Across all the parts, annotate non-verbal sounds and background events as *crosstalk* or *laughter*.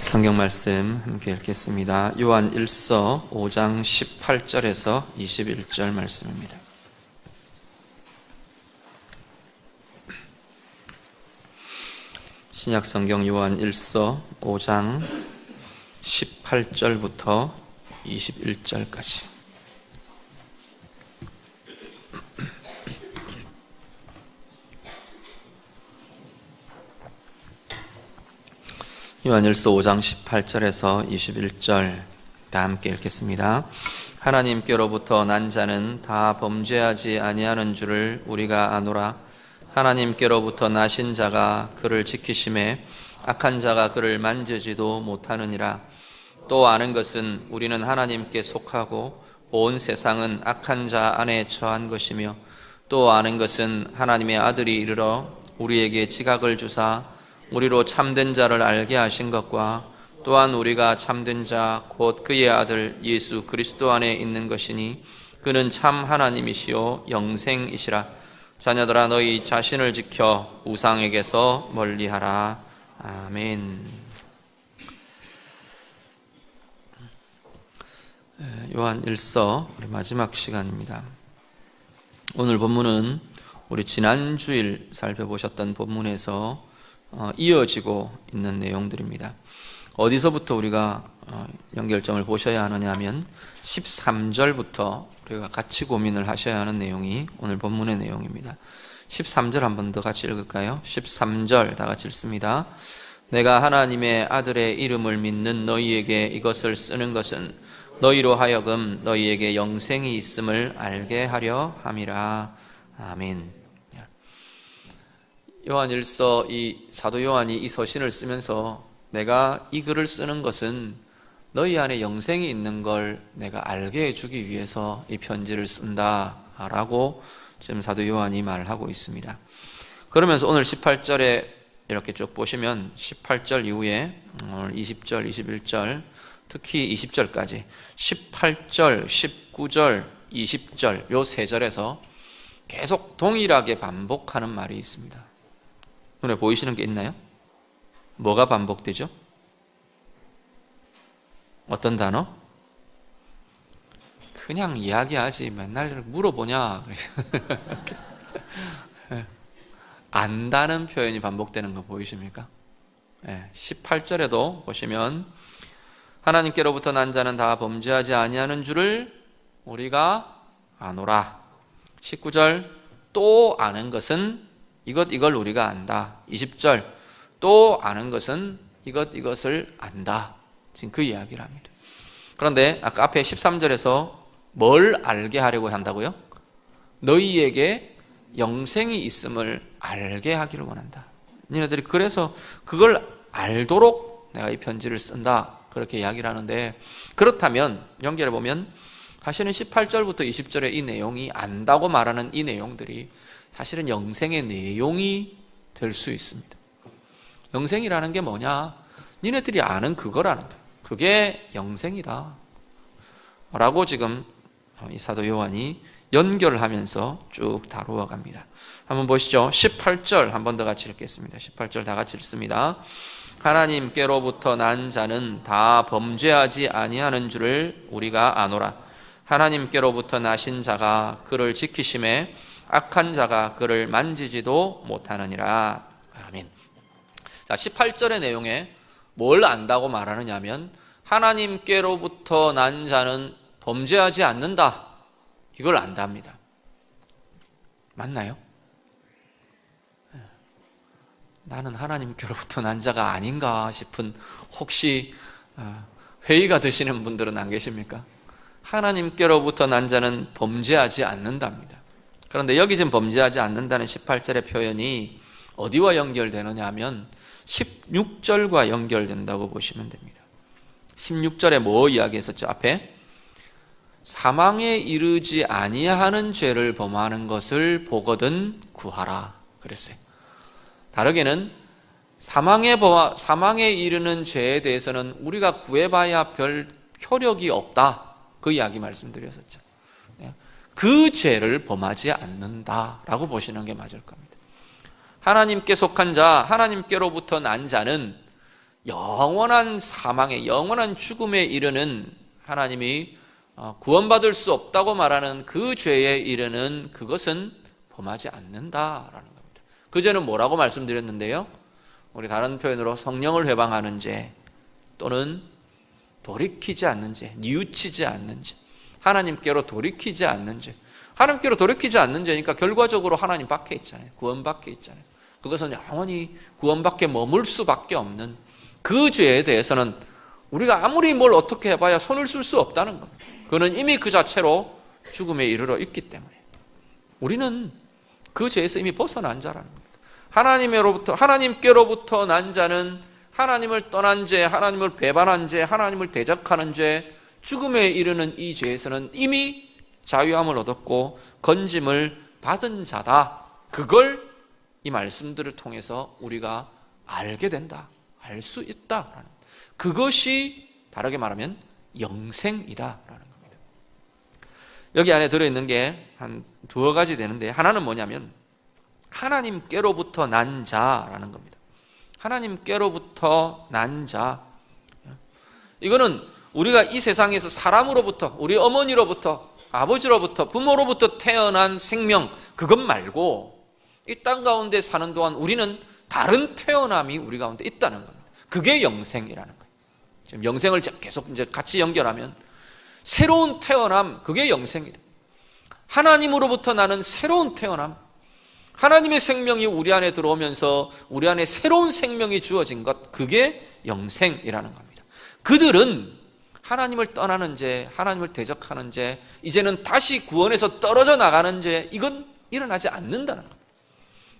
성경 말씀 함께 읽겠습니다. 요한 1서 5장 18절에서 21절 말씀입니다. 신약 성경 요한 1서 5장 18절부터 21절까지 요한일서 5장 18절에서 21절 다 함께 읽겠습니다. 하나님께로부터 난 자는 다 범죄하지 아니하는 줄을 우리가 아노라. 하나님께로부터 나신 자가 그를 지키심에 악한 자가 그를 만지지도 못하느니라. 또 아는 것은 우리는 하나님께 속하고 온 세상은 악한 자 안에 처한 것이며 또 아는 것은 하나님의 아들이 이르러 우리에게 지각을 주사 우리로 참된 자를 알게 하신 것과 또한 우리가 참된 자 곧 그의 아들 예수 그리스도 안에 있는 것이니 그는 참 하나님이시요 영생이시라 자녀들아 너희 자신을 지켜 우상에게서 멀리하라 아멘. 요한 1서 우리 마지막 시간입니다. 오늘 본문은 우리 지난 주일 살펴보셨던 본문에서 어, 이어지고 있는 내용들입니다. 어디서부터 우리가 어, 연결점을 보셔야 하느냐 하면 13절부터 우리가 같이 고민을 하셔야 하는 내용이 오늘 본문의 내용입니다. 13절 한 번 더 같이 읽을까요? 13절 다 같이 읽습니다. 내가 하나님의 아들의 이름을 믿는 너희에게 이것을 쓰는 것은 너희로 하여금 너희에게 영생이 있음을 알게 하려 함이라. 아멘. 요한 일서 이 사도 요한이 이 서신을 쓰면서 내가 이 글을 쓰는 것은 너희 안에 영생이 있는 걸 내가 알게 해주기 위해서 이 편지를 쓴다라고 지금 사도 요한이 말을 하고 있습니다. 그러면서 오늘 18절에 이렇게 쭉 보시면 18절 이후에 오늘 20절, 21절, 특히 20절까지 18절, 19절, 20절 요 세 절에서 계속 동일하게 반복하는 말이 있습니다. 눈에 보이시는 게 있나요? 뭐가 반복되죠? 어떤 단어? 그냥 이야기하지 맨날 물어보냐 *laughs* 안다는 표현이 반복되는 거 보이십니까? 18절에도 보시면 하나님께로부터 난 자는 다 범죄하지 아니하는 줄을 우리가 아노라 19절 또 아는 것은 이것 이걸 우리가 안다. 20절 또 아는 것은 이것 이것을 안다. 지금 그 이야기를 합니다. 그런데 아까 앞에 13절에서 뭘 알게 하려고 한다고요? 너희에게 영생이 있음을 알게 하기를 원한다. 니네들이 그래서 그걸 알도록 내가 이 편지를 쓴다. 그렇게 이야기를 하는데 그렇다면 연결해 보면 사실은 18절부터 20절의 이 내용이 안다고 말하는 이 내용들이 사실은 영생의 내용이 될 수 있습니다. 영생이라는 게 뭐냐? 니네들이 아는 그거라는 거예요. 그게 영생이다. 라고 지금 이 사도 요한이 연결하면서 쭉 다루어 갑니다. 한번 보시죠. 18절 한번 더 같이 읽겠습니다. 18절 다 같이 읽습니다. 하나님께로부터 난 자는 다 범죄하지 아니하는 줄을 우리가 아노라. 하나님께로부터 나신 자가 그를 지키심에 악한 자가 그를 만지지도 못하느니라. 아멘. 자, 18절의 내용에 뭘 안다고 말하느냐면 하나님께로부터 난 자는 범죄하지 않는다. 이걸 안답니다. 맞나요? 나는 하나님께로부터 난 자가 아닌가 싶은 혹시 어, 회의가 드시는 분들은 안 계십니까? 하나님께로부터 난 자는 범죄하지 않는답니다. 그런데 여기 지금 범죄하지 않는다는 18절의 표현이 어디와 연결되느냐 하면 16절과 연결된다고 보시면 됩니다. 16절에 뭐 이야기했었죠? 앞에 사망에 이르지 아니하는 죄를 범하는 것을 보거든 구하라 그랬어요. 다르게는 사망에 사망에 이르는 죄에 대해서는 우리가 구해봐야 별 효력이 없다. 그 이야기 말씀드렸었죠. 그 죄를 범하지 않는다라고 보시는 게 맞을 겁니다. 하나님께 속한 자, 하나님께로부터 난 자는 영원한 사망에 영원한 죽음에 이르는 하나님이 어, 구원받을 수 없다고 말하는 그 죄에 이르는 그것은 범하지 않는다라는 겁니다. 그제는 뭐라고 말씀드렸는데요? 우리 다른 표현으로 성령을 회방하는 죄 또는 돌이키지 않는 죄, 뉘우치지 않는 죄, 하나님께로 돌이키지 않는 죄. 하나님께로 돌이키지 않는 죄니까 결과적으로 하나님 밖에 있잖아요. 구원 밖에 있잖아요. 그것은 영원히 구원 밖에 머물 수밖에 없는 그 죄에 대해서는 우리가 아무리 뭘 어떻게 해봐야 손을 쓸 수 없다는 겁니다. 그는 이미 그 자체로 죽음에 이르러 있기 때문에 우리는 그 죄에서 이미 벗어난 자라는 겁니다. 하나님으로부터 하나님께로부터 난 자는 하나님을 떠난 죄, 하나님을 배반한 죄, 하나님을 대적하는 죄, 죽음에 이르는 이 죄에서는 이미 자유함을 얻었고 건짐을 받은 자다. 그걸 이 말씀들을 통해서 우리가 알게 된다. 알 수 있다. 그것이 다르게 말하면 영생이다 라는 겁니다. 여기 안에 들어있는 게 한 두어 가지 되는데 하나는 뭐냐면 하나님께로부터 난 자라는 겁니다. 하나님께로부터 난 자. 이거는 우리가 이 세상에서 사람으로부터, 우리 어머니로부터, 아버지로부터, 부모로부터 태어난 생명, 그것 말고 이 땅 가운데 사는 동안 우리는 다른 태어남이 우리 가운데 있다는 겁니다. 그게 영생이라는 거예요. 지금 영생을 계속 이제 같이 연결하면 새로운 태어남, 그게 영생이다. 하나님으로부터 나는 새로운 태어남, 하나님의 생명이 우리 안에 들어오면서 우리 안에 새로운 생명이 주어진 것, 그게 영생이라는 겁니다. 그들은 하나님을 떠나는 죄, 하나님을 대적하는 죄, 이제는 다시 구원에서 떨어져 나가는 죄, 이건 일어나지 않는다는 겁니다.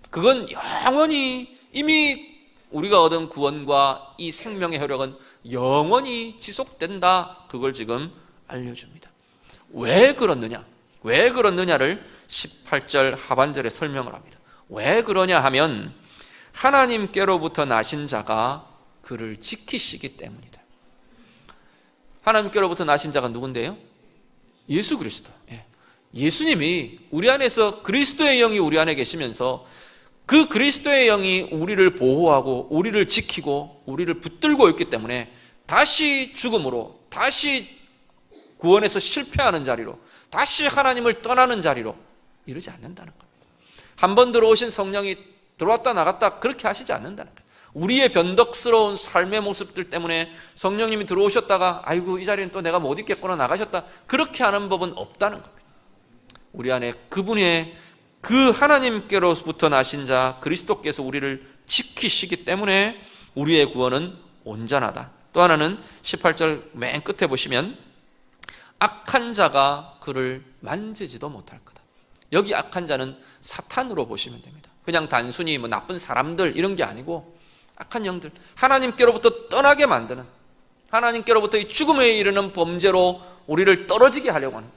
그건 영원히 이미 우리가 얻은 구원과 이 생명의 효력은 영원히 지속된다. 그걸 지금 알려줍니다. 왜 그렇느냐? 왜 그렇느냐를 18절 하반절에 설명을 합니다. 왜 그러냐 하면 하나님께로부터 나신 자가 그를 지키시기 때문이다. 하나님께로부터 나신 자가 누군데요? 예수 그리스도. 예. 예수님이 우리 안에서 그리스도의 영이 우리 안에 계시면서 그 그리스도의 영이 우리를 보호하고 우리를 지키고 우리를 붙들고 있기 때문에 다시 죽음으로 다시 구원에서 실패하는 자리로 다시 하나님을 떠나는 자리로 이르지 않는다는 겁니다. 한번 들어오신 성령이 들어왔다 나갔다 그렇게 하시지 않는다는 거예요. 우리의 변덕스러운 삶의 모습들 때문에 성령님이 들어오셨다가 아이고 이 자리는 또 내가 못 있겠구나 나가셨다 그렇게 하는 법은 없다는 겁니다. 우리 안에 그분의 그 하나님께로부터 나신 자 그리스도께서 우리를 지키시기 때문에 우리의 구원은 온전하다. 또 하나는 18절 맨 끝에 보시면 악한 자가 그를 만지지도 못할 거다. 여기 악한 자는 사탄으로 보시면 됩니다. 그냥 단순히 뭐 나쁜 사람들 이런 게 아니고 악한 영들 하나님께로부터 떠나게 만드는 하나님께로부터 이 죽음에 이르는 범죄로 우리를 떨어지게 하려고 하는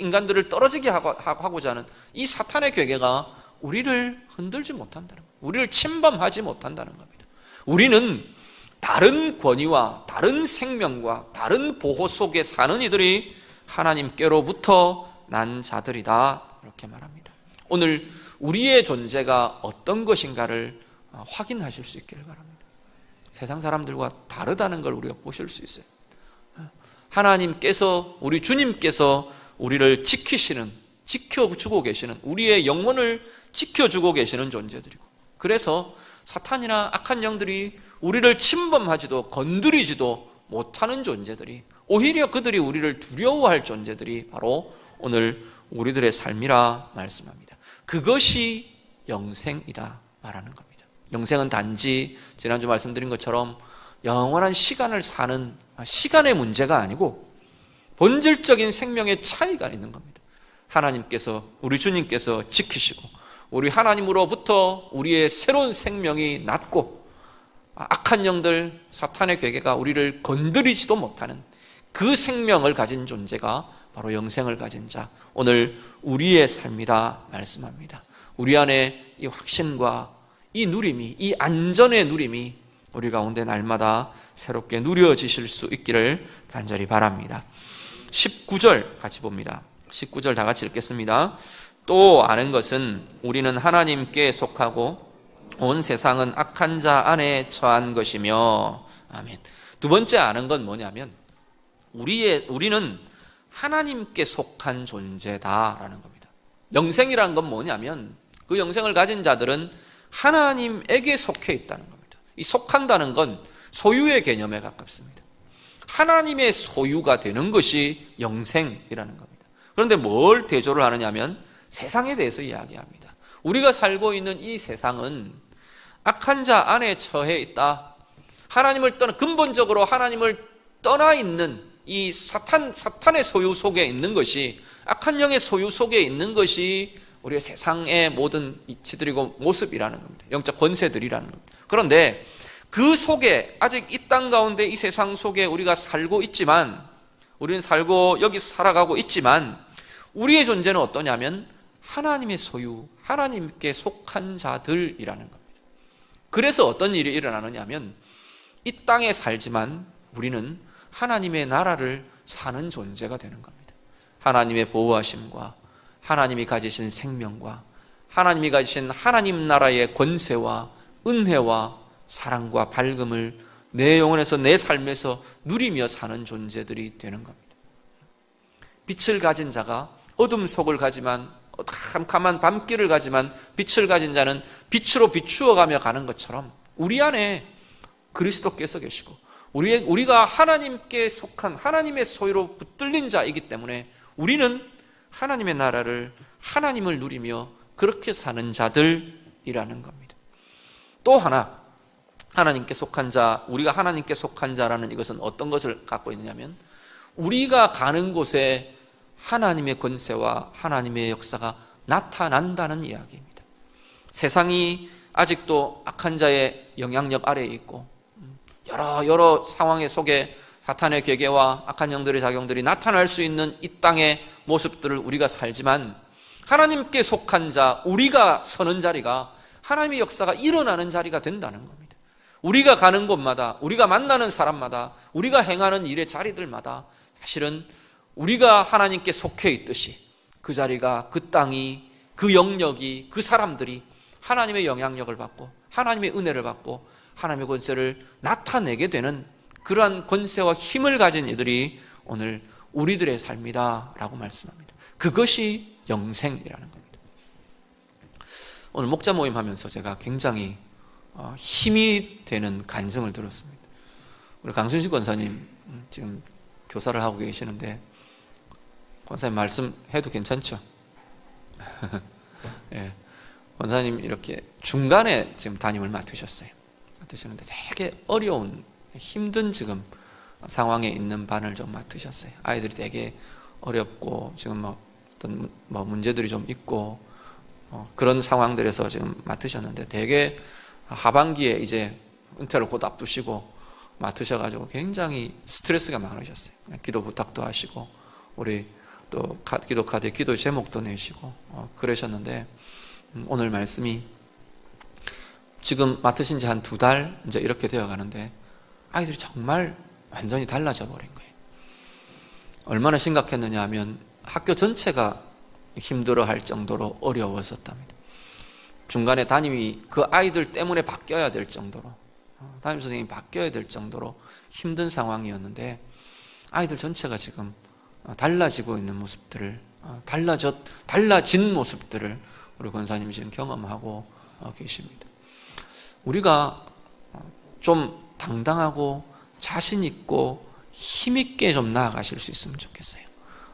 인간들을 떨어지게 하고자 하는 이 사탄의 괴계가 우리를 흔들지 못한다는 겁니다. 우리를 침범하지 못한다는 겁니다. 우리는 다른 권위와 다른 생명과 다른 보호 속에 사는 이들이 하나님께로부터 난 자들이다 이렇게 말합니다. 오늘 우리의 존재가 어떤 것인가를 확인하실 수 있기를 바랍니다. 세상 사람들과 다르다는 걸 우리가 보실 수 있어요. 하나님께서 우리 주님께서 우리를 지키시는 지켜주고 계시는 우리의 영혼을 지켜주고 계시는 존재들이고 그래서 사탄이나 악한 영들이 우리를 침범하지도 건드리지도 못하는 존재들이 오히려 그들이 우리를 두려워할 존재들이 바로 오늘 우리들의 삶이라 말씀합니다. 그것이 영생이라 말하는 겁니다. 영생은 단지 지난주 말씀드린 것처럼 영원한 시간을 사는 시간의 문제가 아니고 본질적인 생명의 차이가 있는 겁니다. 하나님께서 우리 주님께서 지키시고 우리 하나님으로부터 우리의 새로운 생명이 났고 악한 영들 사탄의 괴계가 우리를 건드리지도 못하는 그 생명을 가진 존재가 바로 영생을 가진 자 오늘 우리의 삶이다 말씀합니다. 우리 안에 이 확신과 이 누림이 이 안전의 누림이 우리 가운데 날마다 새롭게 누려지실 수 있기를 간절히 바랍니다. 19절 같이 봅니다. 19절 다 같이 읽겠습니다. 또 아는 것은 우리는 하나님께 속하고 온 세상은 악한 자 안에 처한 것이며 아멘. 두 번째 아는 건 뭐냐면 우리의 우리는 하나님께 속한 존재다라는 겁니다. 영생이라는 건 뭐냐면 그 영생을 가진 자들은 하나님에게 속해 있다는 겁니다. 이 속한다는 건 소유의 개념에 가깝습니다. 하나님의 소유가 되는 것이 영생이라는 겁니다. 그런데 뭘 대조를 하느냐면 세상에 대해서 이야기합니다. 우리가 살고 있는 이 세상은 악한 자 안에 처해 있다. 하나님을 떠나 근본적으로 하나님을 떠나 있는 이 사탄 사탄의 소유 속에 있는 것이 악한 영의 소유 속에 있는 것이 우리의 세상의 모든 이치들이고 모습이라는 겁니다. 영적 권세들이라는 겁니다. 그런데 그 속에 아직 이 땅 가운데 이 세상 속에 우리가 살고 있지만 우리는 살고 여기 살아가고 있지만 우리의 존재는 어떠냐면 하나님의 소유, 하나님께 속한 자들이라는 겁니다. 그래서 어떤 일이 일어나느냐면 이 땅에 살지만 우리는 하나님의 나라를 사는 존재가 되는 겁니다. 하나님의 보호하심과 하나님이 가지신 생명과 하나님이 가지신 하나님 나라의 권세와 은혜와 사랑과 밝음을 내 영혼에서 내 삶에서 누리며 사는 존재들이 되는 겁니다. 빛을 가진 자가 어둠 속을 가지만 캄캄한 밤길을 가지만 빛을 가진 자는 빛으로 비추어가며 가는 것처럼 우리 안에 그리스도께서 계시고 우리 우리가 하나님께 속한 하나님의 소유로 붙들린 자이기 때문에 우리는 하나님의 나라를 하나님을 누리며 그렇게 사는 자들이라는 겁니다. 또 하나 하나님께 속한 자, 우리가 하나님께 속한 자라는 이것은 어떤 것을 갖고 있느냐면 우리가 가는 곳에 하나님의 권세와 하나님의 역사가 나타난다는 이야기입니다. 세상이 아직도 악한 자의 영향력 아래에 있고 여러 여러 상황의 속에 사탄의 계계와 악한 영들의 작용들이 나타날 수 있는 이 땅의 모습들을 우리가 살지만 하나님께 속한 자, 우리가 서는 자리가 하나님의 역사가 일어나는 자리가 된다는 겁니다. 우리가 가는 곳마다, 우리가 만나는 사람마다, 우리가 행하는 일의 자리들마다 사실은 우리가 하나님께 속해 있듯이 그 자리가, 그 땅이, 그 영역이, 그 사람들이 하나님의 영향력을 받고 하나님의 은혜를 받고 하나님의 권세를 나타내게 되는 그러한 권세와 힘을 가진 이들이 오늘 우리들의 삶이다라고 말씀합니다. 그것이 영생이라는 겁니다. 오늘 목자 모임 하면서 제가 굉장히 어, 힘이 되는 간증을 들었습니다. 우리 강순식 권사님 음, 지금 교사를 하고 계시는데 권사님 말씀해도 괜찮죠? *laughs* 예. 권사님 이렇게 중간에 지금 담임을 맡으셨어요. 맡으셨는데 되게 어려운 힘든 지금 상황에 있는 반을 좀 맡으셨어요. 아이들이 되게 어렵고 지금 뭐 어떤 뭐 문제들이 좀 있고 어 그런 상황들에서 지금 맡으셨는데 되게 하반기에 이제 은퇴를 곧 앞두시고 맡으셔가지고 굉장히 스트레스가 많으셨어요. 기도 부탁도 하시고 우리 또 기도 카드에 기도 제목도 내시고 어 그러셨는데 음, 오늘 말씀이 지금 맡으신 지 한 두 달 이제 이렇게 되어 가는데 아이들이 정말 완전히 달라져 버린 거예요. 얼마나 심각했느냐 하면 학교 전체가 힘들어 할 정도로 어려웠었답니다. 중간에 담임이 그 아이들 때문에 바뀌어야 될 정도로, 어, 담임 선생님이 바뀌어야 될 정도로 힘든 상황이었는데, 아이들 전체가 지금 어, 달라지고 있는 모습들을, 어, 달라졌, 달라진 모습들을 우리 권사님이 지금 경험하고 계십니다. 우리가 좀 당당하고 자신 있고 힘 있게 좀 나아가실 수 있으면 좋겠어요.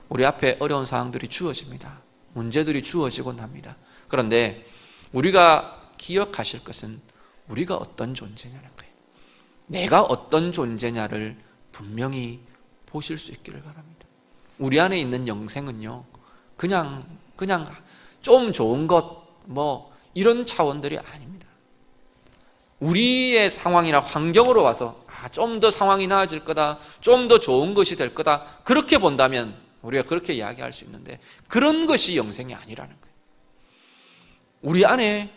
우리 앞에 어려운 상황들이 주어집니다. 문제들이 주어지곤 합니다. 그런데 우리가 기억하실 것은 우리가 어떤 존재냐는 거예요. 내가 어떤 존재냐를 분명히 보실 수 있기를 바랍니다. 우리 안에 있는 영생은요, 그냥, 그냥 좀 좋은 것, 뭐, 이런 차원들이 아닙니다. 우리의 상황이나 환경으로 와서 아, 좀 더 상황이 나아질 거다, 좀 더 좋은 것이 될 거다, 그렇게 본다면 우리가 그렇게 이야기할 수 있는데 그런 것이 영생이 아니라는 거예요. 우리 안에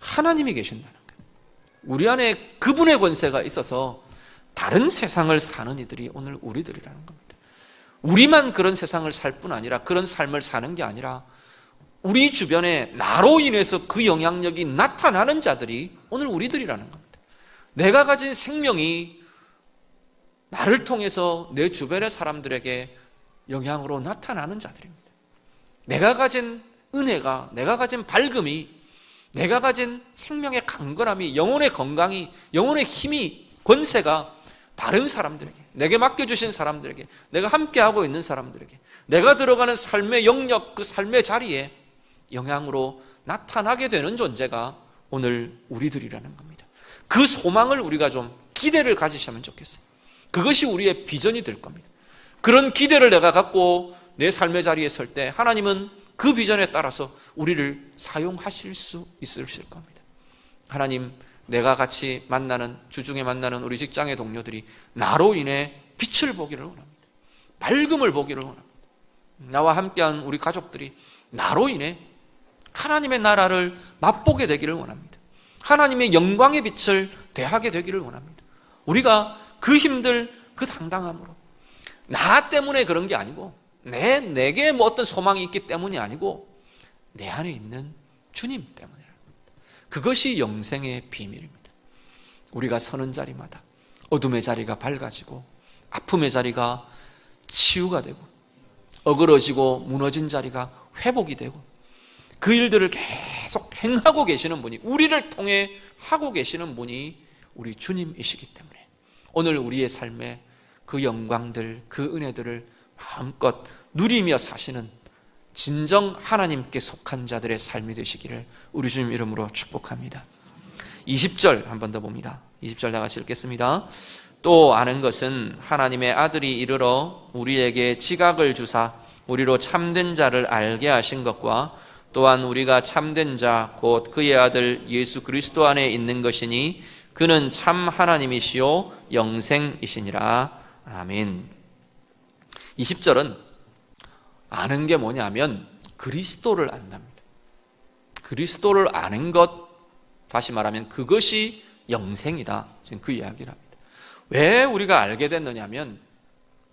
하나님이 계신다는 거예요. 우리 안에 그분의 권세가 있어서 다른 세상을 사는 이들이 오늘 우리들이라는 겁니다. 우리만 그런 세상을 살 뿐 아니라 그런 삶을 사는 게 아니라 우리 주변에 나로 인해서 그 영향력이 나타나는 자들이 오늘 우리들이라는 겁니다. 내가 가진 생명이 나를 통해서 내 주변의 사람들에게 영향으로 나타나는 자들입니다. 내가 가진 은혜가, 내가 가진 밝음이, 내가 가진 생명의 강건함이, 영혼의 건강이, 영혼의 힘이, 권세가 다른 사람들에게, 내게 맡겨주신 사람들에게, 내가 함께하고 있는 사람들에게, 내가 들어가는 삶의 영역, 그 삶의 자리에 영향으로 나타나게 되는 존재가 오늘 우리들이라는 겁니다. 그 소망을 우리가 좀 기대를 가지시면 좋겠어요. 그것이 우리의 비전이 될 겁니다. 그런 기대를 내가 갖고 내 삶의 자리에 설 때 하나님은 그 비전에 따라서 우리를 사용하실 수 있으실 겁니다. 하나님, 내가 같이 만나는, 주중에 만나는 우리 직장의 동료들이 나로 인해 빛을 보기를 원합니다. 밝음을 보기를 원합니다. 나와 함께한 우리 가족들이 나로 인해 하나님의 나라를 맛보게 되기를 원합니다. 하나님의 영광의 빛을 대하게 되기를 원합니다. 우리가 그 힘들, 그 당당함으로 나 때문에 그런 게 아니고 내 내게 뭐 어떤 소망이 있기 때문이 아니고 내 안에 있는 주님 때문이라. 그것이 영생의 비밀입니다. 우리가 서는 자리마다 어둠의 자리가 밝아지고 아픔의 자리가 치유가 되고 어그러지고 무너진 자리가 회복이 되고 그 일들을 계속 행하고 계시는 분이 우리를 통해 하고 계시는 분이 우리 주님이시기 때문에 오늘 우리의 삶에 그 영광들, 그 은혜들을 마음껏 누리며 사시는 진정 하나님께 속한 자들의 삶이 되시기를 우리 주님 이름으로 축복합니다. 20절 한 번 더 봅니다. 20절 나가시 읽겠습니다. 또 아는 것은 하나님의 아들이 이르러 우리에게 지각을 주사 우리로 참된 자를 알게 하신 것과 또한 우리가 참된 자 곧 그의 아들 예수 그리스도 안에 있는 것이니 그는 참 하나님이시요 영생이시니라. 아멘. 20절은 아는 게 뭐냐면 그리스도를 안답니다. 그리스도를 아는 것, 다시 말하면 그것이 영생이다. 지금 그 이야기를 합니다. 왜 우리가 알게 됐느냐면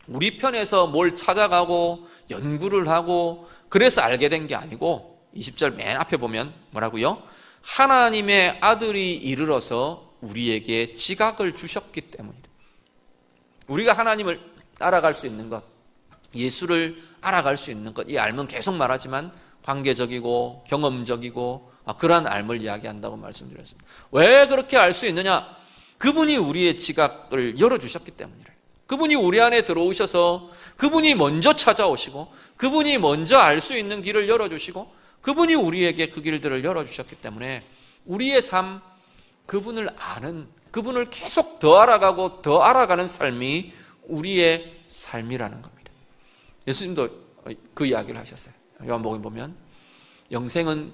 우리 편에서 뭘 찾아가고 연구를 하고 그래서 알게 된 게 아니고 20절 맨 앞에 보면 뭐라고요? 하나님의 아들이 이르러서 우리에게 지각을 주셨기 때문이다. 우리가 하나님을 알아갈 수 있는 것, 예수를 알아갈 수 있는 것, 이 알면 계속 말하지만 관계적이고 경험적이고 아, 그러한 알을 이야기한다고 말씀드렸습니다. 왜 그렇게 알 수 있느냐? 그분이 우리의 지각을 열어주셨기 때문이래. 그분이 우리 안에 들어오셔서 그분이 먼저 찾아오시고 그분이 먼저 알 수 있는 길을 열어주시고 그분이 우리에게 그 길들을 열어주셨기 때문에 우리의 삶, 그분을 아는, 그분을 계속 더 알아가고 더 알아가는 삶이 우리의 삶이라는 겁니다. 예수님도 그 이야기를 하셨어요. 요한복음 보면 영생은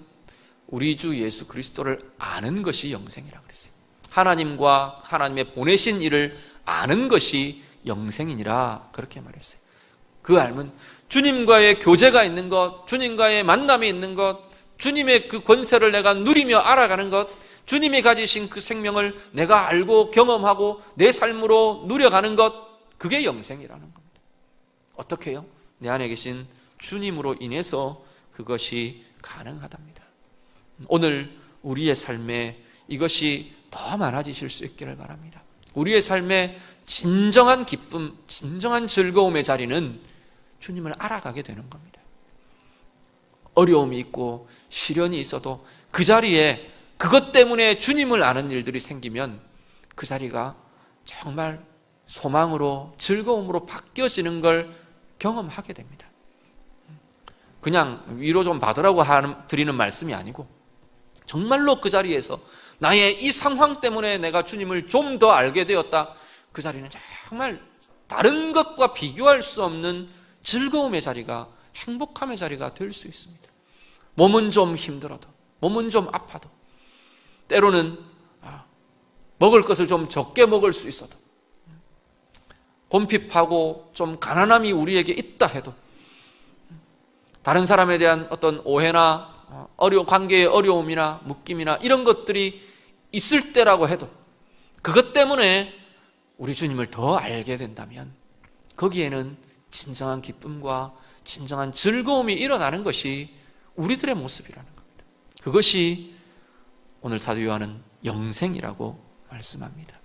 우리 주 예수 그리스도를 아는 것이 영생이라고 그랬어요. 하나님과 하나님의 보내신 이를 아는 것이 영생이니라 그렇게 말했어요. 그 알면 주님과의 교제가 있는 것, 주님과의 만남이 있는 것, 주님의 그 권세를 내가 누리며 알아가는 것, 주님이 가지신 그 생명을 내가 알고 경험하고 내 삶으로 누려가는 것, 그게 영생이라는 겁니다. 어떻게 해요? 내 안에 계신 주님으로 인해서 그것이 가능하답니다. 오늘 우리의 삶에 이것이 더 많아지실 수 있기를 바랍니다. 우리의 삶에 진정한 기쁨, 진정한 즐거움의 자리는 주님을 알아가게 되는 겁니다. 어려움이 있고 시련이 있어도 그 자리에 그것 때문에 주님을 아는 일들이 생기면 그 자리가 정말 소망으로 즐거움으로 바뀌어지는 걸 경험하게 됩니다. 그냥 위로 좀 받으라고 드리는 말씀이 아니고 정말로 그 자리에서 나의 이 상황 때문에 내가 주님을 좀 더 알게 되었다. 그 자리는 정말 다른 것과 비교할 수 없는 즐거움의 자리가 행복함의 자리가 될 수 있습니다. 몸은 좀 힘들어도, 몸은 좀 아파도, 때로는 아, 먹을 것을 좀 적게 먹을 수 있어도, 곰핍하고 좀 가난함이 우리에게 있다 해도, 다른 사람에 대한 어떤 오해나 어, 어려 관계의 어려움이나 묶임이나 이런 것들이 있을 때라고 해도 그것 때문에 우리 주님을 더 알게 된다면 거기에는 진정한 기쁨과 진정한 즐거움이 일어나는 것이 우리들의 모습이라는 겁니다. 그것이 오늘 사도 요한은 영생이라고 말씀합니다.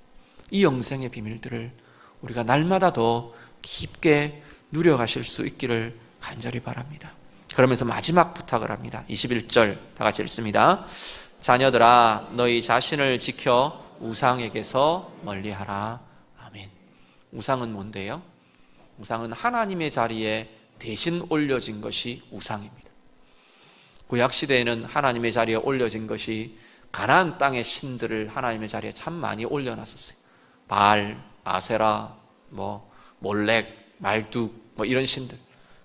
이 영생의 비밀들을 우리가 날마다 더 깊게 누려가실 수 있기를 간절히 바랍니다. 그러면서 마지막 부탁을 합니다. 21절 다 같이 읽습니다. 자녀들아 너희 자신을 지켜 우상에게서 멀리하라. 아멘. 우상은 뭔데요? 우상은 하나님의 자리에 대신 올려진 것이 우상입니다. 구약 시대에는 하나님의 자리에 올려진 것이 가나안 땅의 신들을 하나님의 자리에 참 많이 올려놨었어요. 발, 아세라, 뭐 몰렉, 말뚝, 뭐 이런 신들.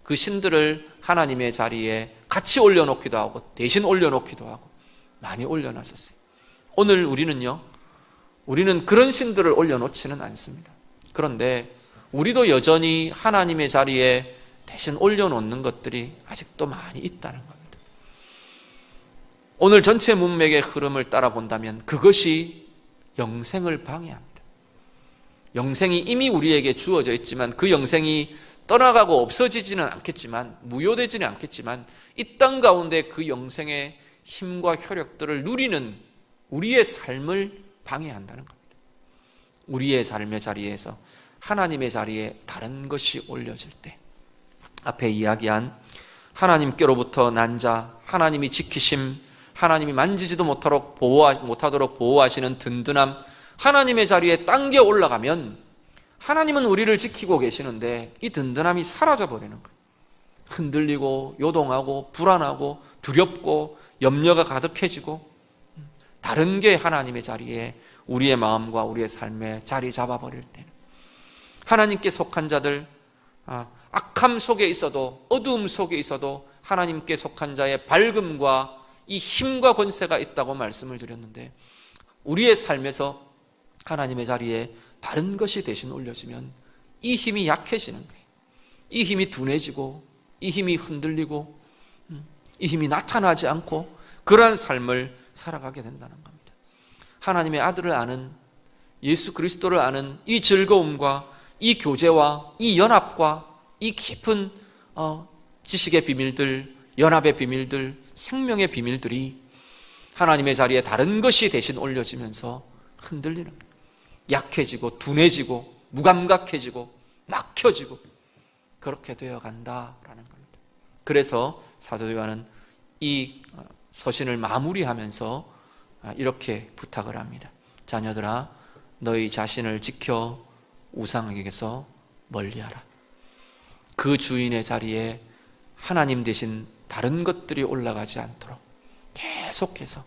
그 신들을 하나님의 자리에 같이 올려놓기도 하고 대신 올려놓기도 하고 많이 올려놨었어요. 오늘 우리는요, 우리는 그런 신들을 올려놓지는 않습니다. 그런데 우리도 여전히 하나님의 자리에 대신 올려놓는 것들이 아직도 많이 있다는 겁니다. 오늘 전체 문맥의 흐름을 따라 본다면 그것이 영생을 방해합니다. 영생이 이미 우리에게 주어져 있지만 그 영생이 떠나가고 없어지지는 않겠지만 무효되지는 않겠지만 이 땅 가운데 그 영생의 힘과 효력들을 누리는 우리의 삶을 방해한다는 겁니다. 우리의 삶의 자리에서 하나님의 자리에 다른 것이 올려질 때 앞에 이야기한 하나님께로부터 난 자, 하나님이 지키심, 하나님이 만지지도 못하도록, 보호, 못하도록 보호하시는 든든함, 하나님의 자리에 당겨 올라가면 하나님은 우리를 지키고 계시는데 이 든든함이 사라져 버리는 거예요. 흔들리고 요동하고 불안하고 두렵고 염려가 가득해지고 다른 게 하나님의 자리에 우리의 마음과 우리의 삶에 자리 잡아버릴 때는 하나님께 속한 자들 아, 악함 속에 있어도 어두움 속에 있어도 하나님께 속한 자의 밝음과 이 힘과 권세가 있다고 말씀을 드렸는데 우리의 삶에서 하나님의 자리에 다른 것이 대신 올려지면 이 힘이 약해지는 거예요. 이 힘이 둔해지고 이 힘이 흔들리고 음, 이 힘이 나타나지 않고 그러한 삶을 살아가게 된다는 겁니다. 하나님의 아들을 아는 예수 그리스도를 아는 이 즐거움과 이 교제와 이 연합과 이 깊은 어, 지식의 비밀들, 연합의 비밀들, 생명의 비밀들이 하나님의 자리에 다른 것이 대신 올려지면서 흔들리는. 약해지고 둔해지고 무감각해지고 막혀지고 그렇게 되어 간다라는 겁니다. 그래서 사도 요한은 이 어, 서신을 마무리하면서 아, 이렇게 부탁을 합니다. 자녀들아 너희 자신을 지켜 우상에게서 멀리하라. 그 주인의 자리에 하나님 대신 다른 것들이 올라가지 않도록 계속해서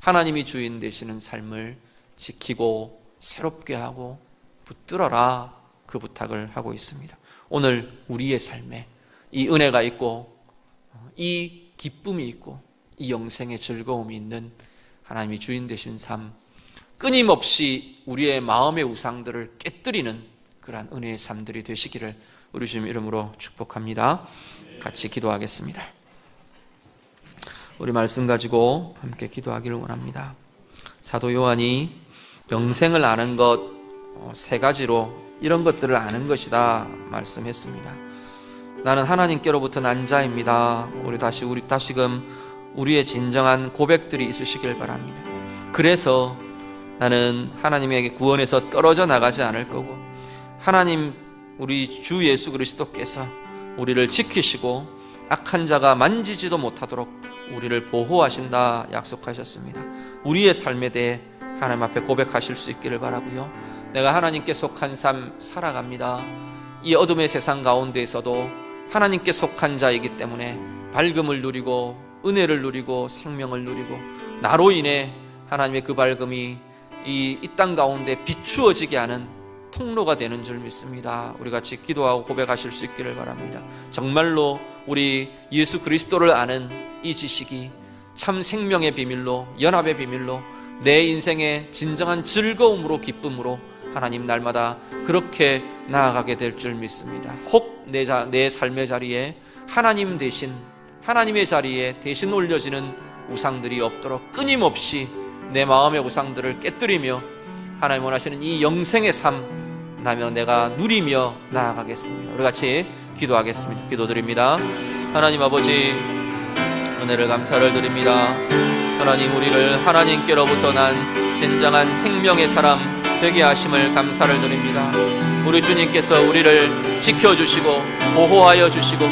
하나님이 주인 되시는 삶을 지키고 새롭게 하고 붙들어라 그 부탁을 하고 있습니다. 오늘 우리의 삶에 이 은혜가 있고 이 기쁨이 있고 이 영생의 즐거움이 있는 하나님이 주인 되신 삶 끊임없이 우리의 마음의 우상들을 깨뜨리는 그러한 은혜의 삶들이 되시기를 우리 주님 이름으로 축복합니다. 같이 기도하겠습니다. 우리 말씀 가지고 함께 기도하기를 원합니다. 사도 요한이 영생을 아는 것 세 가지로 이런 것들을 아는 것이다 말씀했습니다. 나는 하나님께로부터 난 자입니다. 우리 다시 우리 다시금 우리의 진정한 고백들이 있으시길 바랍니다. 그래서 나는 하나님에게 구원에서 떨어져 나가지 않을 거고 하나님 우리 주 예수 그리스도께서 우리를 지키시고 악한 자가 만지지도 못하도록 우리를 보호하신다 약속하셨습니다. 우리의 삶에 대해 하나님 앞에 고백하실 수 있기를 바라고요. 내가 하나님께 속한 삶 살아갑니다. 이 어둠의 세상 가운데에서도 하나님께 속한 자이기 때문에 밝음을 누리고 은혜를 누리고 생명을 누리고 나로 인해 하나님의 그 밝음이 이 땅 가운데 비추어지게 하는 통로가 되는 줄 믿습니다. 우리 같이 기도하고 고백하실 수 있기를 바랍니다. 정말로 우리 예수 그리스도를 아는 이 지식이 참 생명의 비밀로 연합의 비밀로 내 인생의 진정한 즐거움으로 기쁨으로 하나님 날마다 그렇게 나아가게 될 줄 믿습니다. 혹 내 내 삶의 자리에 하나님 대신 하나님의 자리에 대신 올려지는 우상들이 없도록 끊임없이 내 마음의 우상들을 깨뜨리며 하나님 원하시는 이 영생의 삶 나며 내가 누리며 나아가겠습니다. 우리 같이 기도하겠습니다. 기도드립니다. 하나님 아버지 은혜를 감사를 드립니다. 하나님 우리를 하나님께로부터 난 진정한 생명의 사람 되게 하심을 감사를 드립니다. 우리 주님께서 우리를 지켜주시고 보호하여 주시고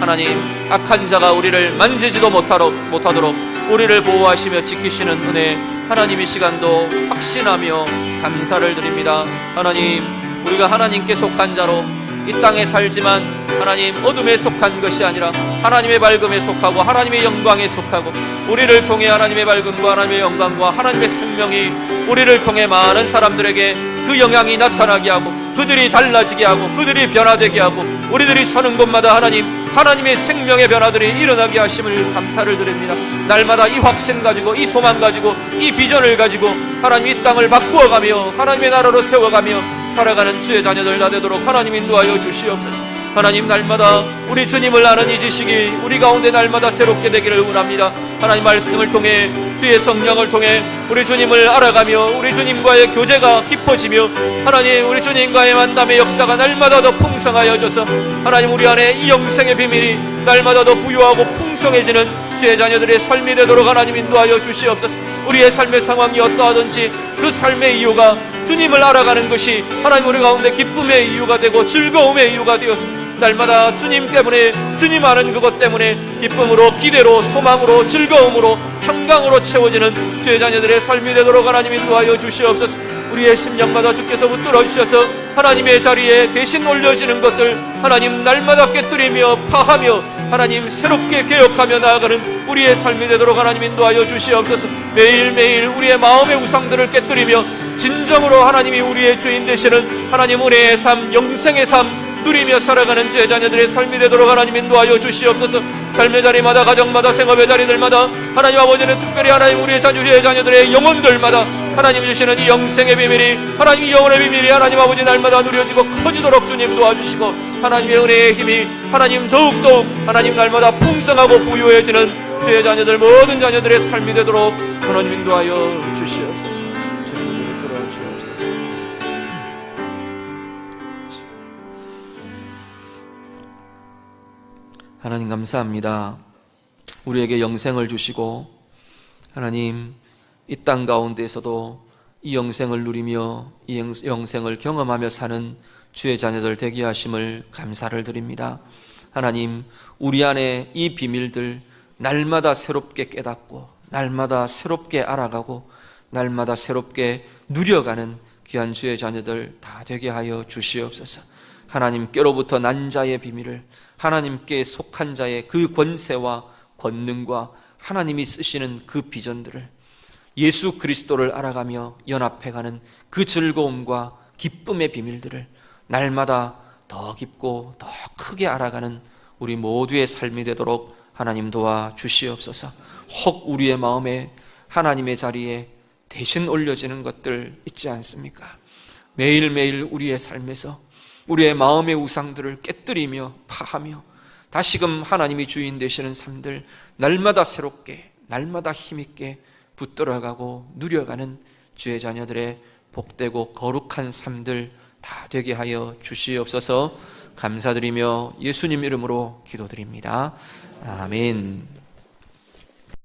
하나님 악한 자가 우리를 만지지도 못하도록, 우리를 보호하시며 지키시는 은혜 하나님 이 시간도 확신하며 감사를 드립니다. 하나님 우리가 하나님께 속한 자로 이 땅에 살지만 하나님 어둠에 속한 것이 아니라 하나님의 밝음에 속하고 하나님의 영광에 속하고 우리를 통해 하나님의 밝음과 하나님의 영광과 하나님의 생명이 우리를 통해 많은 사람들에게 그 영향이 나타나게 하고 그들이 달라지게 하고 그들이 변화되게 하고 우리들이 서는 곳마다 하나님 하나님의 생명의 변화들이 일어나게 하심을 감사를 드립니다. 날마다 이 확신 가지고 이 소망 가지고 이 비전을 가지고 하나님 이 땅을 바꾸어 가며 하나님의 나라로 세워 가며 살아가는 주의 자녀들 다 되도록 하나님 인도하여 주시옵소서. 하나님 날마다 우리 주님을 아는 이 지식이 우리 가운데 날마다 새롭게 되기를 원합니다. 하나님 말씀을 통해 주의 성령을 통해 우리 주님을 알아가며 우리 주님과의 교제가 깊어지며 하나님 우리 주님과의 만남의 역사가 날마다 더 풍성하여져서 하나님 우리 안에 이 영생의 비밀이 날마다 더 부유하고 풍성해지는 주의 자녀들의 삶이 되도록 하나님 인도하여 주시옵소서. 우리의 삶의 상황이 어떠하든지 그 삶의 이유가 주님을 알아가는 것이 하나님 우리 가운데 기쁨의 이유가 되고 즐거움의 이유가 되었습니다. 날마다 주님 때문에 주님 아는 그것 때문에 기쁨으로 기대로 소망으로 즐거움으로 한강으로 채워지는 주의 자녀들의 삶이 되도록 하나님 인도하여 주시옵소서. 우리의 심령마다 주께서 붙들어 주셔서 하나님의 자리에 대신 올려지는 것들 하나님 날마다 깨뜨리며 파하며 하나님 새롭게 개혁하며 나아가는 우리의 삶이 되도록 하나님 인도하여 주시옵소서. 매일매일 우리의 마음의 우상들을 깨뜨리며 진정으로 하나님이 우리의 주인 되시는 하나님 은혜의 삶 영생의 삶 누리며 살아가는 제 자녀들의 삶이 되도록 하나님 인도하여 주시옵소서. 삶의 자리마다 가정마다 생업의 자리들마다 하나님 아버지는 특별히 하나님 우리의 자녀의 자녀들의 영혼들마다 하나님 주시는 이 영생의 비밀이 하나님 이 영혼의 비밀이 하나님 아버지 날마다 누려지고 커지도록 주님 도와주시고 하나님의 은혜의 힘이 하나님 더욱더욱 하나님 날마다 풍성하고 부유해지는 주의 자녀들 모든 자녀들의 삶이 되도록 하나님 인도하여 주시옵소서 하나님 감사합니다. 우리에게 영생을 주시고 하나님 이 땅 가운데에서도 이 영생을 누리며 이 영- 영생을 경험하며 사는 주의 자녀들 되게 하심을 감사를 드립니다. 하나님 우리 안에 이 비밀들 날마다 새롭게 깨닫고 날마다 새롭게 알아가고 날마다 새롭게 누려가는 귀한 주의 자녀들 다 되게 하여 주시옵소서. 하나님께로부터 난 자의 비밀을 하나님께 속한 자의 그 권세와 권능과 하나님이 쓰시는 그 비전들을 예수 그리스도를 알아가며 연합해가는 그 즐거움과 기쁨의 비밀들을 날마다 더 깊고 더 크게 알아가는 우리 모두의 삶이 되도록 하나님 도와 주시옵소서. 혹 우리의 마음에 하나님의 자리에 대신 올려지는 것들 있지 않습니까? 매일매일 우리의 삶에서 우리의 마음의 우상들을 깨뜨리며 파하며 다시금 하나님이 주인 되시는 삶들 날마다 새롭게 날마다 힘있게 붙들어가고 누려가는 주의 자녀들의 복되고 거룩한 삶들 다 되게 하여 주시옵소서 감사드리며 예수님 이름으로 기도드립니다. 아멘.